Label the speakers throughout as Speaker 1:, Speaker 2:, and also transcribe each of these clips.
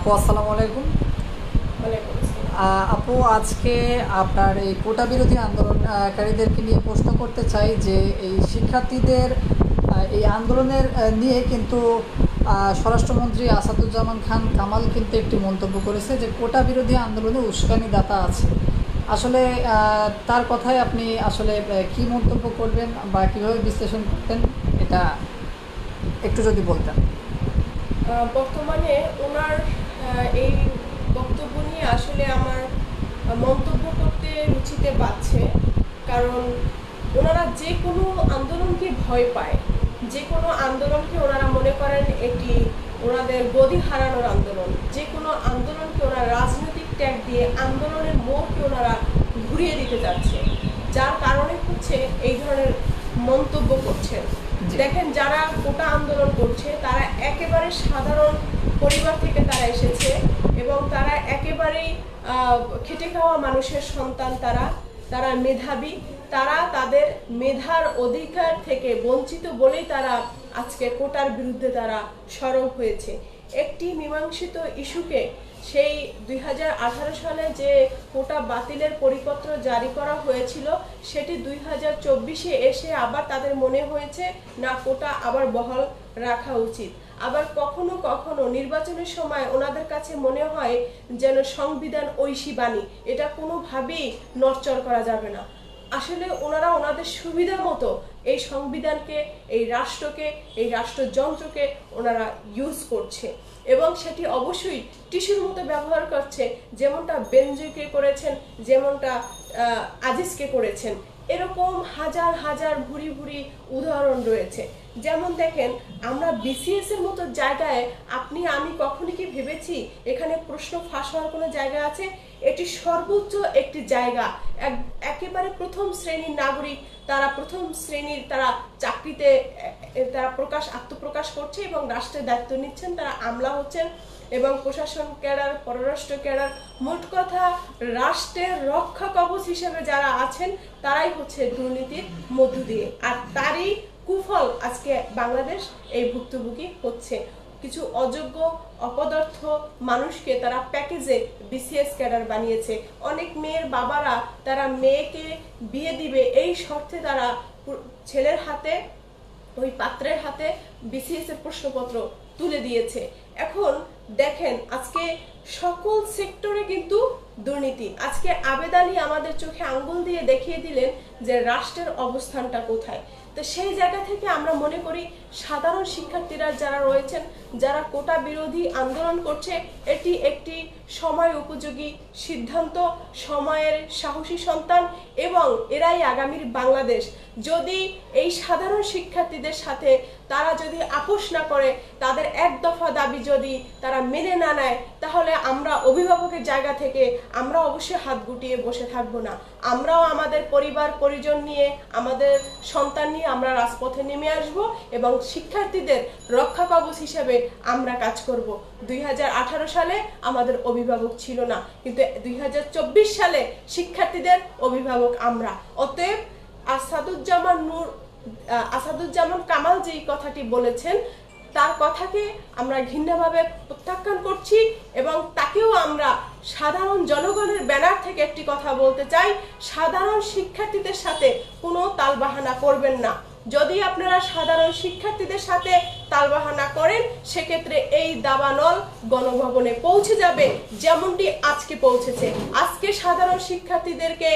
Speaker 1: আপু আসসালামু আলাইকুম। আপু আজকে আপনার এই কোটা বিরোধী আন্দোলনকারীদেরকে নিয়ে প্রশ্ন করতে চাই যে এই শিক্ষার্থীদের এই আন্দোলনের নিয়ে কিন্তু স্বরাষ্ট্রমন্ত্রী আসাদুজ্জামান খান কামাল কিন্তু একটি মন্তব্য করেছে যে কোটা বিরোধী আন্দোলনে উস্কানিদাতা আছে। আসলে তার কথায় আপনি আসলে কি মন্তব্য করবেন বা কীভাবে বিশ্লেষণ করতেন এটা একটু যদি বলতেন।
Speaker 2: বর্তমানে ওনার এই বক্তব্য নিয়ে আসলে আমার মন্তব্য করতে রুচিতে পাচ্ছে কারণ ওনারা যে কোনো আন্দোলনকে ভয় পায়। যে কোনো আন্দোলনকে ওনারা মনে করেন এটি ওনাদের গদি হারানোর আন্দোলন। যে কোনো আন্দোলনকে ওনারা রাজনৈতিক ট্যাগ দিয়ে আন্দোলনের মোড়কে ওনারা ঘুরিয়ে দিতে যাচ্ছে। যার কারণে হচ্ছে এই ধরনের মন্তব্য করছেন। দেখেন যারা কোটা আন্দোলন করছে তারা একেবারে সাধারণ পরিবার থেকে তারা এসেছে এবং তারা একেবারেই খেটে খাওয়া মানুষের সন্তান তারা তারা মেধাবী। তারা তাদের মেধার অধিকার থেকে বঞ্চিত বলেই তারা আজকে কোটার বিরুদ্ধে তারা সরব হয়েছে। একটি মীমাংসিত ইস্যুকে সেই দুই হাজার আঠারো সালে যে কোটা বাতিলের পরিপত্র জারি করা হয়েছিল, সেটি দুই হাজার চব্বিশে এসে আবার তাদের মনে হয়েছে, না, কোটা আবার বহাল রাখা উচিত। আবার কখনো কখনো নির্বাচনের সময় ওনাদের কাছে মনে হয় যেন সংবিধান ঐশী বাণী। এটা কোনোভাবেই নড়চড় করা যাবে না। আসলে ওনারা ওনাদের সুবিধা মতো এই সংবিধানকে, এই রাষ্ট্রকে, এই রাষ্ট্রযন্ত্রকে ওনারা ইউজ করছে। এবং সেটি অবশ্যই টিস্যুর মতো ব্যবহার করছে, যেমনটা বেনজিকে করেছেন, যেমনটা আজিজকে করেছেন। এরকম হাজার হাজার ভুরি ভুরি উদাহরণ রয়েছে। যেমন দেখেন, আমরা বিসিএস এর মতো জায়গায়, আপনি, আমি কখনই কি ভেবেছি, এখানে প্রশ্ন ফাঁস হওয়ার কোনো জায়গা আছে? এটি সর্বোচ্চ একটি জায়গা। এক- একেবারে প্রথম শ্রেণির নাগরিক, তারা প্রথম শ্রেণির তারা চাকরিতে তারা প্রকাশ, আত্মপ্রকাশ করছে এবং রাষ্ট্রের দায়িত্ব নিচ্ছেন। তারা আমলা হচ্ছেন এবং প্রশাসন ক্যাডার, পররাষ্ট্র ক্যাডার, মোট কথা রাষ্ট্রের রক্ষা কবচ হিসেবে যারা আছেন, তারাই হচ্ছে দুর্নীতির মধ্য দিয়ে। আর তারই কুফল আজকে বাংলাদেশ এই ভুক্তভোগী হচ্ছে। কিছু অযোগ্য, অপদার্থ মানুষকে তারা প্যাকেজে বিসিএস ক্যাডার বানিয়েছে। অনেক মেয়ের বাবারা তারা মেয়েকে বিয়ে দিবে, এই শর্তে তারা ছেলের হাতে, ওই পাত্রের হাতে বিসিএস এর প্রশ্নপত্র তুলে দিয়েছে। এখন দেখেন, আজকে সকল সেক্টরে কিন্তু দুর্নীতি। আজকে আবেদালি আমাদের চোখে আঙ্গুল দিয়ে দেখিয়ে দিলেন যে রাষ্ট্রের অবস্থানটা কোথায়। তো সেই জায়গা থেকে আমরা মনে করি সাধারণ শিক্ষার্থীরা যারা রয়েছেন, যারা কোটা বিরোধী আন্দোলন করছে, এটি একটি সময় উপযোগী সিদ্ধান্ত, সময়ের সাহসী সন্তান এবং এরাই আগামীর বাংলাদেশ। যদি এই সাধারণ শিক্ষার্থীদের সাথে তারা যদি আপোষ না করে, তাদের এক দফা দাবি যদি তারা মেনে না নেয়, তাহলে আমরা অভিভাবকের জায়গা থেকে আমরা অবশ্যই হাত গুটিয়ে বসে থাকব না। আমরাও আমাদের পরিবার, পরিজন নিয়ে, আমাদের সন্তান নিয়ে আমরা রাজপথে নেমে আসব এবং শিক্ষার্থীদের রক্ষা কবচ হিসেবে আমরা কাজ করব। দুই হাজার আঠারো সালে আমাদের অভিভাবক ছিল না, কিন্তু দুই হাজার চব্বিশ সালে শিক্ষার্থীদের অভিভাবক আমরা। অতএব আসাদুজ্জামান নূর আসাদুজ্জামান কামাল যেই কথাটি বলেছেন, তার কথাকে আমরা ঘৃণাভাবে প্রত্যাখ্যান করছি এবং তাকেও আমরা সাধারণ জনগণের ব্যানার থেকে একটি কথা বলতে চাই, সাধারণ শিক্ষার্থীদের সাথে কোনো তালবাহানা করবেন না। যদি আপনারা সাধারণ শিক্ষার্থীদের সাথে তালবাহানা করেন, সেক্ষেত্রে এই দাবানল গণভবনে পৌঁছে যাবে, যেমনটি আজকে পৌঁছেছে। আজকে সাধারণ শিক্ষার্থীদেরকে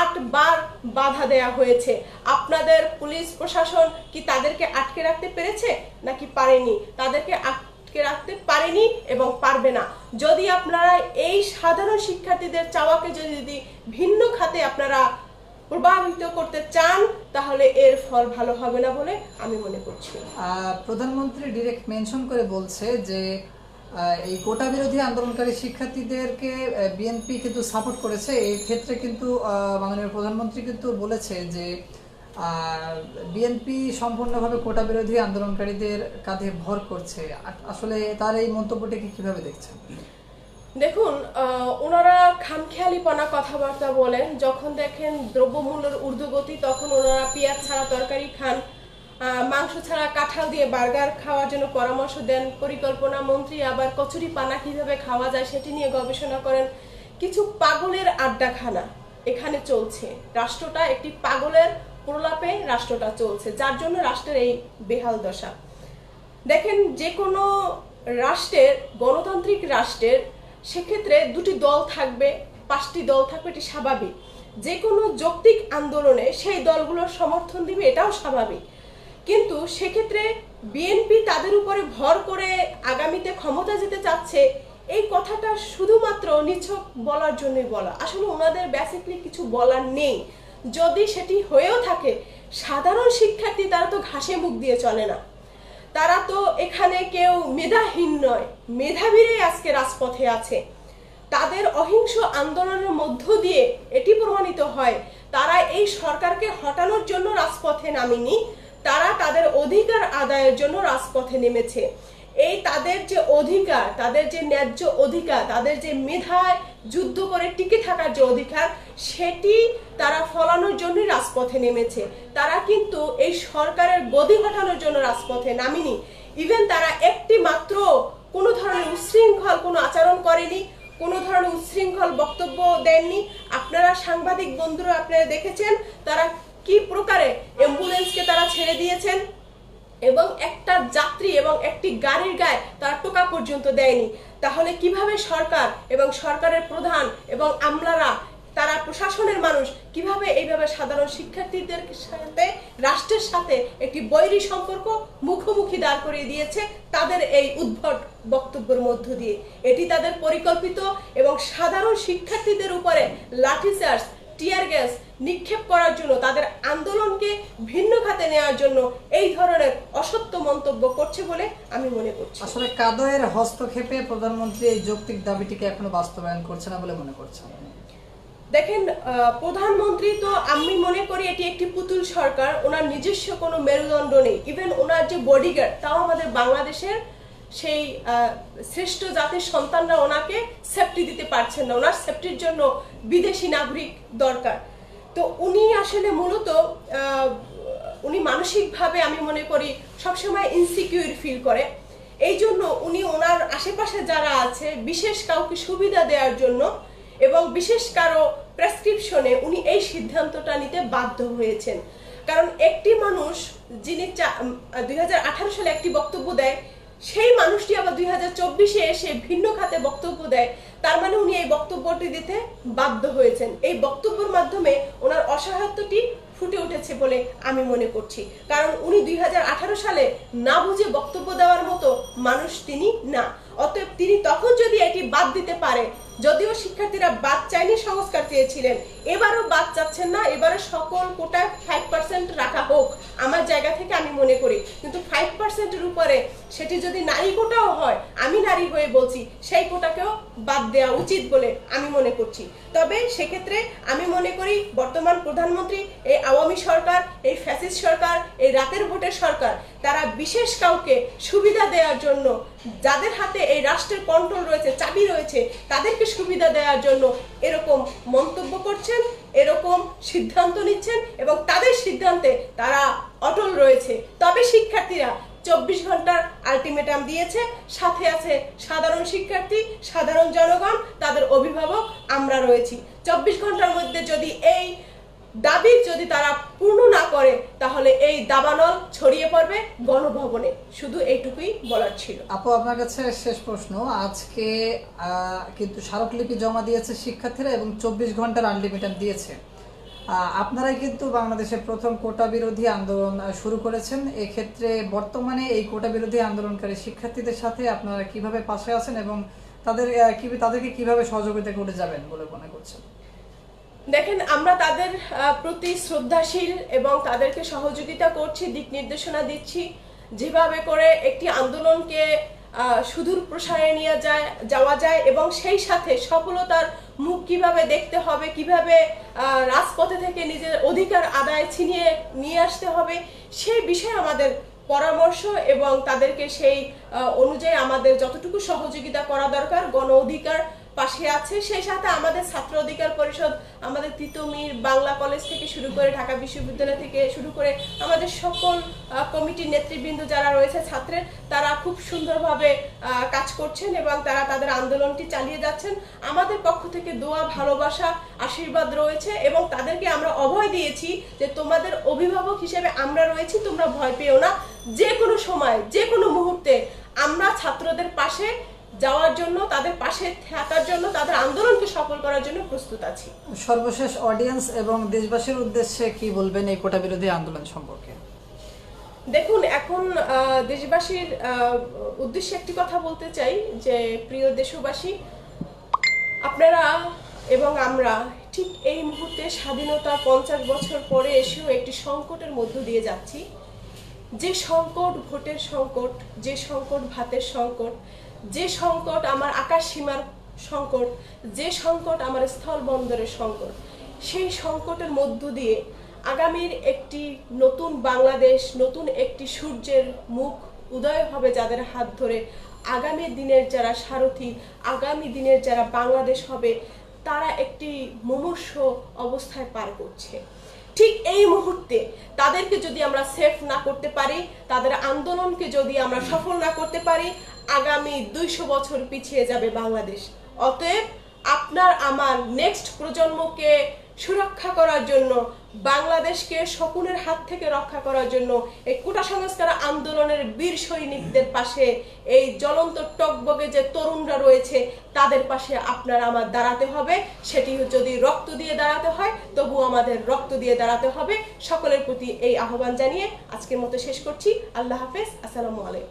Speaker 2: আটবার বাধা দেয়া হয়েছে। আপনাদের পুলিশ প্রশাসন কি তাদেরকে আটকে রাখতে পেরেছে নাকি পারেনি? তাদেরকে আটকে রাখতে পারেনি এবং পারবে না। যদি আপনারা এই সাধারণ শিক্ষার্থীদের চাওয়াকে যদি ভিন্ন খাতে আপনারা প্রভাবিত করতে চান, তাহলে এর ফল ভালো হবে না বলে আমি মনে করছি।
Speaker 1: প্রধানমন্ত্রী ডিরেক্ট মেনশন করে বলছে যে এই কোটা বিরোধী আন্দোলনকারী শিক্ষার্থীদেরকে বিএনপি কিন্তু সাপোর্ট করেছে। এই ক্ষেত্রে কিন্তু মাননীয় প্রধানমন্ত্রী কিন্তু বলেছে যে বিএনপি সম্পূর্ণভাবে কোটা বিরোধী আন্দোলনকারীদের কাঁধে ভর করছে। আসলে তার এই মন্তব্যটিকে কীভাবে দেখছেন?
Speaker 2: দেখুন ওনারা খামখেয়ালিপনা কথাবার্তা বলেন। যখন দেখেন দ্রব্যমূল্যের ঊর্ধ্বগতি, তখন ওনারা পেঁয়াজ ছাড়া তরকারি খান। মাংস ছাড়া কাঁঠাল দিয়ে বার্গার খাওয়ার জন্য পরামর্শ দেন পরিকল্পনা মন্ত্রী। আবার কচুরি পানা কীভাবে খাওয়া যায় সেটি নিয়ে গবেষণা করেন কিছু পাগলের আড্ডাখানা। এখানে চলছে। রাষ্ট্রটা একটি পাগলের প্রলাপে রাষ্ট্রটা চলছে, যার জন্য রাষ্ট্রের এই বেহাল দশা। দেখেন, যে কোনো রাষ্ট্রের, গণতান্ত্রিক রাষ্ট্রের সেক্ষেত্রে দুটি দল থাকবে, পাঁচটি দল থাকবে, এটি স্বাভাবিক। যে কোনো যৌক্তিক আন্দোলনে সেই দলগুলোর সমর্থন দিবে, এটাও স্বাভাবিক। কিন্তু সেক্ষেত্রে বিএনপি তাদের উপরে ভর করে আগামীতে ক্ষমতা যেতে চাচ্ছে, এই কথাটা শুধুমাত্র নিছক বলার জন্যই বলা। আসলে ওনাদের বেসিকলি কিছু বলার নেই। যদি সেটি হয়েও থাকে, সাধারণ শিক্ষার্থী তারা তো ঘাসে মুখ দিয়ে চলে না। তারা তো এখানে কেউ মেধাহীন নয়, মেধাবীরাই আজকে রাজপথে আছে। তাদের অহিংস আন্দোলনের মধ্য দিয়ে এটি প্রমাণিত হয়, তারা এই সরকারকে হটানোর জন্য রাজপথে নামেনি। তারা তাদের অধিকার আদায়ের জন্য রাজপথে নেমেছে। এই তাদের যে অধিকার, তাদের যে ন্যায্য অধিকার, তাদের যে মেধায় যুদ্ধ করে টিকে থাকার যে অধিকার, সেটি তারা ফলানোর জন্যই রাজপথে নেমেছে। তারা কিন্তু এই সরকারের গদি ঘটানোর জন্য রাজপথে নামেনি। ইভেন তারা একটি মাত্র কোনো ধরনের উচ্ছৃঙ্খল কোনো আচরণ করেনি, কোনো ধরনের উচ্ছৃঙ্খল বক্তব্য দেননি। আপনারা সাংবাদিক বন্ধুরা, আপনারা দেখেছেন, তারা কি প্রকারে অ্যাম্বুলেন্সকে তারা ছেড়ে দিয়েছেন? এবং একটা যাত্রী এবং একটি গাড়ির গায়ে তারা টোকা পর্যন্ত দেয়নি। তাহলে কীভাবে সরকার এবং সরকারের প্রধান এবং আমলারা, তারা প্রশাসনের মানুষ, কীভাবে এইভাবে সাধারণ শিক্ষার্থীদের সাথে, রাষ্ট্রের সাথে একটি বৈরী সম্পর্ক মুখোমুখি দাঁড় করিয়ে দিয়েছে তাদের এই উদ্ভট বক্তব্যের মধ্য দিয়ে? এটি তাদের পরিকল্পিত এবং সাধারণ শিক্ষার্থীদের উপরে লাঠিচার্জ, টিয়ার গ্যাস নিক্ষেপ করার জন্য তাদের আন্দোলনকে ভিন্ন খাতে নেওয়ার জন্য এই ধরনের অসত্য মন্তব্য করছে বলে আমি মনে করছি।
Speaker 1: আসলে কাদয়ের হস্তক্ষেপে প্রধানমন্ত্রী এই যৌক্তিক দাবিটিকে এখনও বাস্তবায়ন করছে না বলে মনে করছেন।
Speaker 2: দেখেন প্রধানমন্ত্রী তো আমি মনে করি এটি একটি পুতুল সরকার ওনার নিজস্ব কোনো মেরুদণ্ড নেই। ইভেন ওনার যে বডিগার্ড তাও আমাদের বাংলাদেশের সেই শ্রেষ্ঠ জাতির সন্তানরা ওনাকে সেফটি দিতে পারছেন না। ওনার সেফটির জন্য বিদেশি নাগরিক দরকার। তো উনি আসলে মূলত উনি মানসিকভাবে আমি মনে করি সবসময় ইনসিকিউর ফিল করে। এই জন্য উনি ওনার আশেপাশে যারা আছে, বিশেষ কাউকে সুবিধা দেওয়ার জন্য এবং বিশেষ কারও প্রেসক্রিপশনে উনি এই সিদ্ধান্তটা নিতে বাধ্য হয়েছেন। কারণ একটি মানুষ যিনি দুই হাজার আঠারো সালে একটি বক্তব্য দেয় সেই মানুষটি আবার দুই হাজার চব্বিশে এসে ভিন্ন খাতে বক্তব্য দেয়। তার মানে উনি এই বক্তব্যটি দিতে বাধ্য হয়েছেন। এই বক্তব্যের মাধ্যমে ওনার অসহায়ত্বটি ফুটে উঠেছে বলে আমি মনে করছি। কারণ উনি দুই হাজার আঠারো সালে না বুঝে বক্তব্য দেওয়ার মতো মানুষ তিনি না। অতএব তিনি তখন যদি এটি বাদ দিতে পারে, যদিও শিক্ষার্থীরা বাদ চাইনি সংস্কার চেয়েছিলেন, এবারও বাদ চাচ্ছেন না এবারে সকল কোটা ফাইভ পার্সেন্ট রাখা হোক, আমার জায়গা থেকে আমি মনে করি। কিন্তু ফাইভ পার্সেন্টের উপরে সেটি যদি নারী কোটাও হয়, আমি নারী হয়ে বলছি, সেই কোটাকেও বাদ দেওয়া উচিত বলে আমি মনে করছি। তবে সেক্ষেত্রে আমি মনে করি, বর্তমান প্রধানমন্ত্রী, এই আওয়ামী সরকার, এই ফ্যাসিস্ট সরকার, এই রাতের ভোটের সরকার, তারা বিশেষ কাউকে সুবিধা দেওয়ার জন্য যাদের হাতে এই রাষ্ট্রের কন্ট্রোল রয়েছে, চাবি রয়েছে, তাদেরকে সুবিধা দেওয়ার জন্য এরকম মন্তব্য করছেন, এরকম সিদ্ধান্ত নিচ্ছেন এবং তাদের সিদ্ধান্তে তারা অটল রয়েছে। তবে শিক্ষার্থীরা চব্বিশ ঘণ্টার আলটিমেটাম দিয়েছে, সাথে আছে সাধারণ শিক্ষার্থী, সাধারণ জনগণ, তাদের অভিভাবক, আমরা রয়েছি। চব্বিশ ঘণ্টার মধ্যে যদি এই দাবি যদি তারা পূর্ণ না করে, তাহলে এই দাবানল ছড়িয়ে পড়বে গণভবনে। শুধু এইটুকুই বলার ছিল।
Speaker 1: আপু, আপনার কাছে শেষ প্রশ্ন। আজকে কিন্তু স্মারকলিপি জমা দিয়েছে শিক্ষার্থীরা এবং চব্বিশ ঘণ্টার আনলিমিটেড দিয়েছে। আপনারাই কিন্তু বাংলাদেশের প্রথম কোটা বিরোধী আন্দোলন শুরু করেছেন। এক্ষেত্রে বর্তমানে এই কোটা বিরোধী আন্দোলনকারী শিক্ষার্থীদের সাথে আপনারা কীভাবে পাশে আছেন এবং তাদের তাদেরকে কীভাবে সহযোগিতা করে যাবেন বলে মনে করছেন?
Speaker 2: দেখেন, আমরা তাদের প্রতি শ্রদ্ধাশীল এবং তাদেরকে সহযোগিতা করছি, দিক নির্দেশনা দিচ্ছি। যেভাবে করে একটি আন্দোলনকে সুদূর প্রসারে নিয়ে যায়, যাওয়া যায় এবং সেই সাথে সফলতার মুখ কীভাবে দেখতে হবে, কীভাবে রাজপথে থেকে নিজের অধিকার আদায় ছিনিয়ে নিয়ে আসতে হবে, সেই বিষয়ে আমাদের পরামর্শ এবং তাদেরকে সেই অনুযায়ী আমাদের যতটুকু সহযোগিতা করা দরকার, গণ অধিকার পাশে আছে। সেই সাথে আমাদের ছাত্র অধিকার পরিষদ, আমাদের তিতুমির বাংলা কলেজ থেকে শুরু করে ঢাকা বিশ্ববিদ্যালয় থেকে শুরু করে আমাদের সকল কমিটির নেতৃবৃন্দ যারা রয়েছে ছাত্রের, তারা খুব সুন্দরভাবে কাজ করছেন এবং তারা তাদের আন্দোলনটি চালিয়ে যাচ্ছেন। আমাদের পক্ষ থেকে দোয়া, ভালোবাসা, আশীর্বাদ রয়েছে এবং তাদেরকে আমরা অভয় দিয়েছি যে তোমাদের অভিভাবক হিসেবে আমরা রয়েছি, তোমরা ভয় পেও না। যে কোনো সময় যে কোনো মুহূর্তে আমরা ছাত্রদের পাশে যাওয়ার জন্য তাদের পাশে থাকার জন্য তাদের আন্দোলনকে সফল করার জন্য প্রস্তুত আছি।
Speaker 1: সর্বশেষ অডিয়েন্স এবং দেশবাসীর উদ্দেশ্যে কি বলবেন এই কোটা বিরোধী আন্দোলন সম্পর্কে?
Speaker 2: দেখুন এখন দেশবাসীর উদ্দেশ্যে একটি কথা বলতে চাই যে প্রিয় দেশবাসী আপনারা এবং আমরা ঠিক এই মুহূর্তে স্বাধীনতা পঞ্চাশ বছর পরে এসেও একটি সংকটের মধ্য দিয়ে যাচ্ছি। যে সংকট ভোটের সংকট যে সংকট ভাতের সংকট যে সংকট আমার আকাশ সীমার সংকট, যে সংকট আমার স্থল বন্দরের সংকট, সেই সংকটের মধ্য দিয়ে আগামীর একটি নতুন বাংলাদেশ, নতুন একটি সূর্যের মুখ উদয় হবে যাদের হাত ধরে আগামী দিনের যারা সারথি, আগামী দিনের যারা বাংলাদেশ হবে, তারা একটি মুমূর্ষ অবস্থায় পার করছে। ঠিক এই মুহূর্তে তাদেরকে যদি আমরা সেফ না করতে পারি, তাদের আন্দোলনকে যদি আমরা সফল না করতে পারি আগামী দুইশো বছর পিছিয়ে যাবে বাংলাদেশ। অতএব আপনার আমার নেক্সট প্রজন্মকে সুরক্ষা করার জন্য, বাংলাদেশকে শকুনের হাত থেকে রক্ষা করার জন্য এই কোটা সংস্কার আন্দোলনের বীর সৈনিকদের পাশে, এই জ্বলন্ত টকবগে যে তরুণরা রয়েছে, তাদের পাশে আপনার আমার দাঁড়াতে হবে। সেটি যদি রক্ত দিয়ে দাঁড়াতে হয় তবু আমাদের রক্ত দিয়ে দাঁড়াতে হবে। সকলের প্রতি এই আহ্বান জানিয়ে আজকের মতো শেষ করছি। আল্লাহ হাফেজ। আসসালামু আলাইকুম।